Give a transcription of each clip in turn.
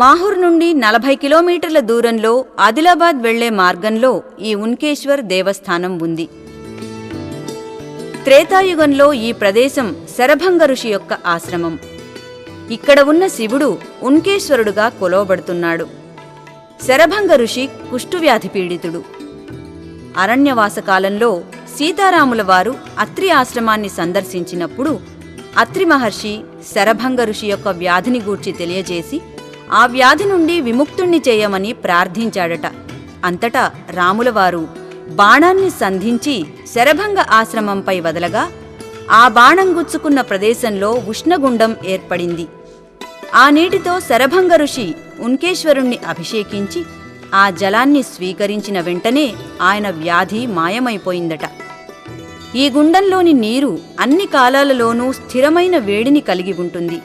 మాహూర్ నుండి నలభై కిలోమీటర్ల దూరంలో ఆదిలాబాద్ వెళ్ళే మార్గంలో ఈ ఉన్కేశ్వర్ దేవస్థానం ఉంది. త్రేతాయుగంలో ఈ ప్రదేశం శరభంగ ఋషి యొక్క ఆశ్రమం. ఇక్కడ ఉన్న శివుడు ఉన్కేశ్వరుడుగా కొలవబడుతున్నాడు. శరభంగ ఋషి కుష్ఠువ్యాధి పీడితుడు. అరణ్యవాస కాలంలో సీతారాముల వారు అత్రి ఆశ్రమాన్ని సందర్శించినప్పుడు అత్రి మహర్షి శరభంగ ఋషి యొక్క వ్యాధిని గూర్చి తెలియజేసి ఆ వ్యాధి నుండి విముక్తుణ్ణి చేయమని ప్రార్థించాడట. అంతటా రాములవారు బాణాన్ని సంధించి శరభంగ ఆశ్రమంపై వదలగా ఆ బాణం గుచ్చుకున్న ప్రదేశంలో ఉష్ణగుండం ఏర్పడింది. ఆ నీటితో శరభంగ ఋషి ఉన్కేశ్వరుణ్ణి అభిషేకించి ఆ జలాన్ని స్వీకరించిన వెంటనే ఆయన వ్యాధి మాయమైపోయిందట. ఈ గుండంలోని నీరు అన్ని కాలాలలోనూ స్థిరమైన వేడిని కలిగి ఉంటుంది.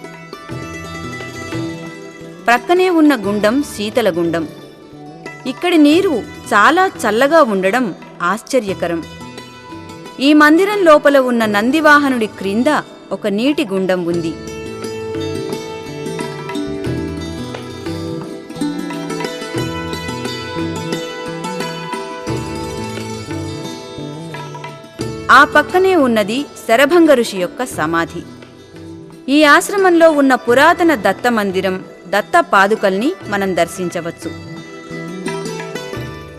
ప్రక్కనే ఉన్న గుండం శీతల గుండం. ఇక్కడి నీరు చాలా చల్లగా ఉండడం ఆశ్చర్యకరం. ఈ మందిరం లోపల ఉన్న నందివాహనుడి క్రింద ఒక నీటి గుండం ఉంది. ఆ పక్కనే ఉన్నది శరభంగ ఋషి యొక్క సమాధి. ఈ ఆశ్రమంలో ఉన్న పురాతన దత్త మందిరం దత్త పాదుకల్ని మనం దర్శించవచ్చు.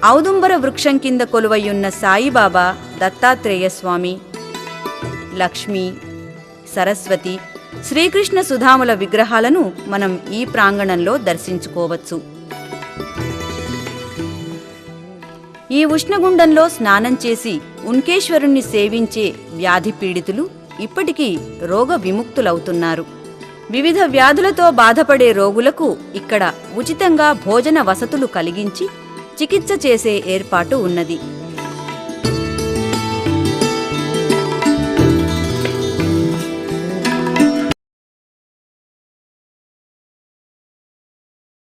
ఔదుంబర వృక్షం కింద కొలువయ్యున్న సాయిబాబా దత్తాత్రేయ స్వామి లక్ష్మి సరస్వతి శ్రీకృష్ణ సుధాముల విగ్రహాలను మనం ఈ ప్రాంగణంలో దర్శించుకోవచ్చు. ఈ ఉష్ణగుండంలో స్నానం చేసి ఉన్కేశ్వరుణ్ణి సేవించే వ్యాధి పీడితులు ఇప్పటికీ రోగ విముక్తులవుతున్నారు. వివిధ వ్యాధులతో బాధపడే రోగులకు ఇక్కడ ఉచితంగా భోజన వసతులు కలిగించి చికిత్స చేసే ఏర్పాటు ఉన్నది.